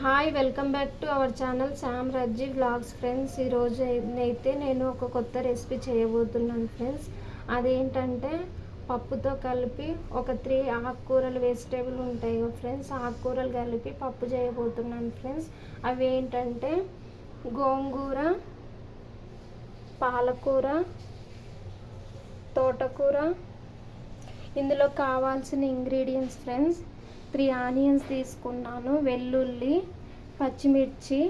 Hi welcome back to our channel Sam Rajji vlogs friends ఈరోజు అయితే నేను ఒక కొత్త రెసిపీ చేయబోతున్నాను ఫ్రెండ్స్ అదేంటంటే పప్పుతో కలిపి ఒక త్రీ ఆకుకూరలు వెజిటేబుల్ ఉంటాయి ఫ్రెండ్స్ ఆకుకూరలు కలిపి పప్పు చేయబోతున్నాను ఫ్రెండ్స్ అవి ఏంటంటే గోంగూర పాలకూర తోటకూర. ఇందులో కావాల్సిన ఇంగ్రీడియంట్స్ ఫ్రెండ్స్ త్రీ ఆనియన్స్ తీసుకున్నాను వెల్లుల్లి పచ్చిమిర్చి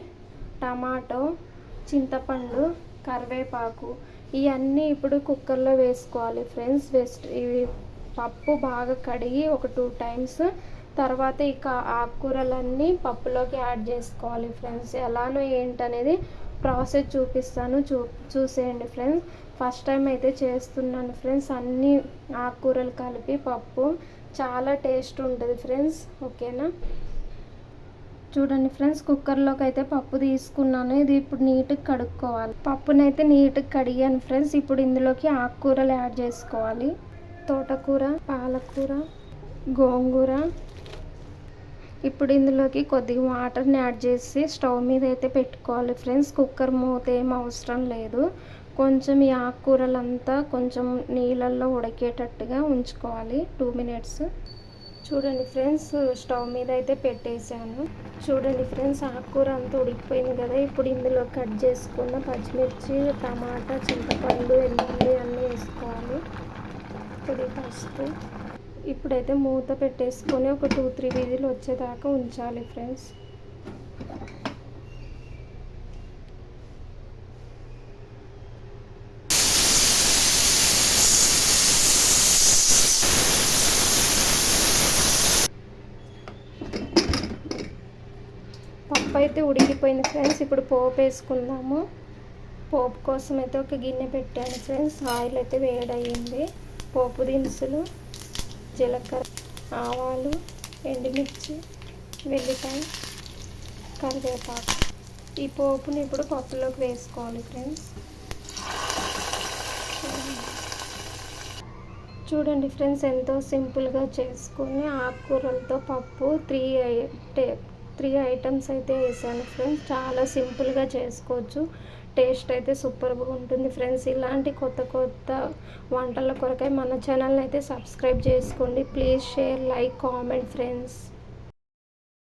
టమాటో చింతపండు కరివేపాకు. ఇవన్నీ ఇప్పుడు కుక్కర్లో వేసుకోవాలి ఫ్రెండ్స్. వెస్ట్ ఇవి పప్పు బాగా కడిగి ఒక టూ టైమ్స్ తర్వాత ఇక ఆకుకూరలన్నీ పప్పులోకి యాడ్ చేసుకోవాలి ఫ్రెండ్స్. ఎలానో ఏంటనేది ప్రాసెస్ చూపిస్తాను. చూ చూసేయండి ఫ్రెండ్స్. ఫస్ట్ టైం అయితే చేస్తున్నాను ఫ్రెండ్స్. అన్నీ ఆకుకూరలు కలిపి పప్పు. చాలా టేస్ట్ ఉంటుంది ఫ్రెండ్స్. ఓకేనా? చూడండి ఫ్రెండ్స్ కుక్కర్లోకి అయితే పప్పు తీసుకున్నాను. ఇది ఇప్పుడు నీట్గా కడుక్కోవాలి. పప్పునైతే నీట్గా కడిగాను ఫ్రెండ్స్. ఇప్పుడు ఇందులోకి ఆకుకూరలు యాడ్ చేసుకోవాలి. తోటకూర పాలకూర గోంగూర ఇప్పుడు ఇందులోకి కొద్దిగా వాటర్ని యాడ్ చేసి స్టవ్ మీద అయితే పెట్టుకోవాలి. ఫ్రెండ్స్ కుక్కర్ మూత ఏం అవసరం లేదు. కొంచెం ఈ ఆకుకూరలంతా కొంచెం నీళ్ళల్లో ఉడికేటట్టుగా ఉంచుకోవాలి. టూ మినిట్స్ చూడండి ఫ్రెండ్స్ స్టవ్ మీద అయితే పెట్టేశాను. చూడండి ఫ్రెండ్స్ ఆకుకూర అంతా ఉడికిపోయింది కదా. ఇప్పుడు ఇందులో కట్ చేసుకున్న పచ్చిమిర్చి టమాటా చింతపండు ఎల్లుల్లి అన్నీ వేసుకోవాలి. కొద్ది పసుపు. ఇప్పుడైతే మూత పెట్టేసుకొని ఒక టూ త్రీ విజిల్ వచ్చేదాకా ఉంచాలి ఫ్రెండ్స్. పప్పు అయితే ఉడికిపోయింది ఫ్రెండ్స్. ఇప్పుడు పోపు వేసుకుందాము. పోపు కోసం అయితే ఒక గిన్నె పెట్టాను ఫ్రెండ్స్. ఆయిల్ అయితే వేడయ్యింది. పోపు దినుసులు. జీలకర్ర ఆవాలు ఎండుమిర్చి వెల్లిపాయ కరివేపాకు. ఈ పోపుని ఇప్పుడు పప్పులోకి వేసుకోవాలి ఫ్రెండ్స్. చూడండి ఫ్రెండ్స్ ఎంతో సింపుల్గా చేసుకుని ఆకుకూరలతో పప్పు త్రీ త్రీ ఐటమ్స్ అయితే వేసాను ఫ్రెండ్స్. చాలా సింపుల్గా చేసుకోవచ్చు. టేస్ట్ అయితే సూపర్గా ఉంటుంది ఫ్రెండ్స్. ఇలాంటి కొత్త కొత్త వంటల కొరకై మన ఛానల్ని అయితే సబ్స్క్రైబ్ చేసుకోండి. Please share like comment friends.